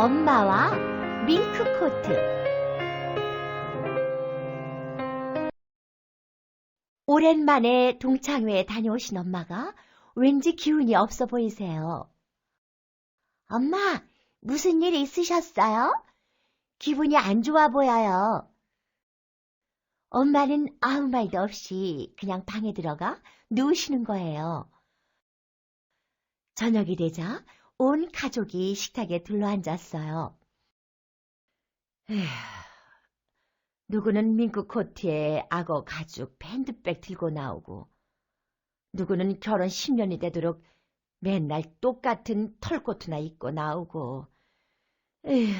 엄마와 밍크코트 오랜만에 동창회에 다녀오신 엄마가 왠지 기운이 없어 보이세요. 엄마, 무슨 일 있으셨어요? 기분이 안 좋아 보여요. 엄마는 아무 말도 없이 그냥 방에 들어가 누우시는 거예요. 저녁이 되자 온 가족이 식탁에 둘러앉았어요. 에휴, 누구는 민크 코트에 악어 가죽 밴드백 들고 나오고, 누구는 결혼 10년이 되도록 맨날 똑같은 털코트나 입고 나오고, 에휴.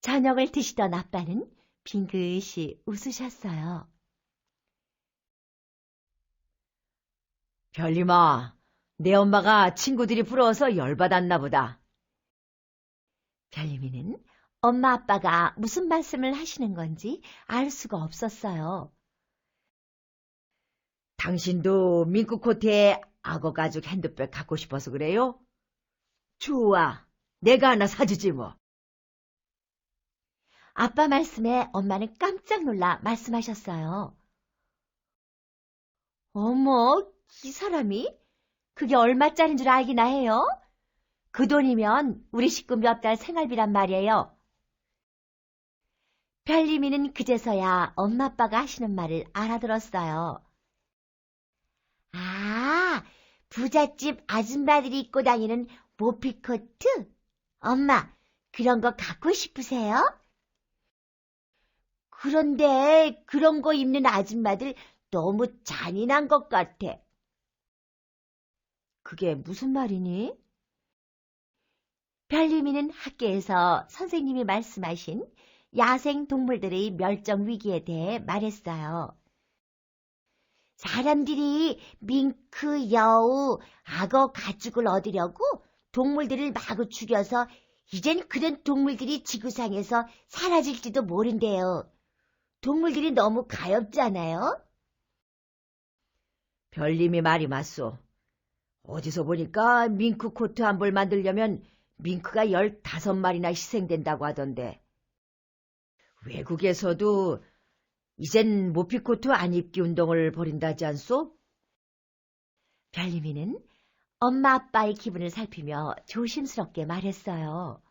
저녁을 드시던 아빠는 빙긋이 웃으셨어요. 별님아, 내 엄마가 친구들이 부러워서 열받았나 보다. 별림이는 엄마 아빠가 무슨 말씀을 하시는 건지 알 수가 없었어요. 당신도 민크코트에 악어 가죽 핸드백 갖고 싶어서 그래요? 좋아, 내가 하나 사주지 뭐. 아빠 말씀에 엄마는 깜짝 놀라 말씀하셨어요. 어머, 이 사람이? 그게 얼마짜린 줄 알기나 해요? 그 돈이면 우리 식구 몇 달 생활비란 말이에요. 별림이는 그제서야 엄마 아빠가 하시는 말을 알아들었어요. 아, 부잣집 아줌마들이 입고 다니는 모피코트? 엄마, 그런 거 갖고 싶으세요? 그런데 그런 거 입는 아줌마들 너무 잔인한 것 같아. 그게 무슨 말이니? 별림이는 학교에서 선생님이 말씀하신 야생 동물들의 멸종 위기에 대해 말했어요. 사람들이 밍크, 여우, 악어 가죽을 얻으려고 동물들을 마구 죽여서 이젠 그런 동물들이 지구상에서 사라질지도 모른대요. 동물들이 너무 가엽잖아요? 별님이 말이 맞소. 어디서 보니까 밍크 코트 한 벌 만들려면 밍크가 15마리나 희생된다고 하던데. 외국에서도 이젠 모피코트 안 입기 운동을 벌인다지 않소? 별림이는 엄마 아빠의 기분을 살피며 조심스럽게 말했어요.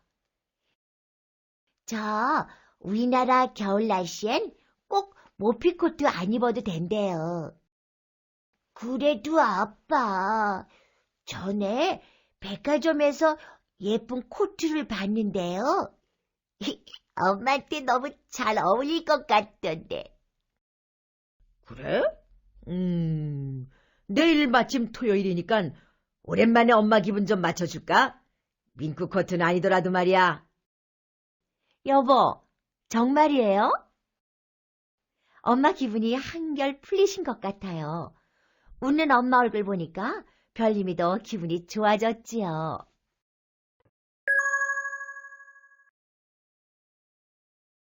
저 우리나라 겨울 날씨엔 꼭 모피코트 안 입어도 된대요. 그래도 아빠, 전에 백화점에서 예쁜 코트를 봤는데요. 엄마한테 너무 잘 어울릴 것 같던데. 그래? 음, 내일 마침 토요일이니까 오랜만에 엄마 기분 좀 맞춰줄까? 밍크 코트는 아니더라도 말이야. 여보, 정말이에요? 엄마 기분이 한결 풀리신 것 같아요. 웃는 엄마 얼굴 보니까 별님이 더 기분이 좋아졌지요.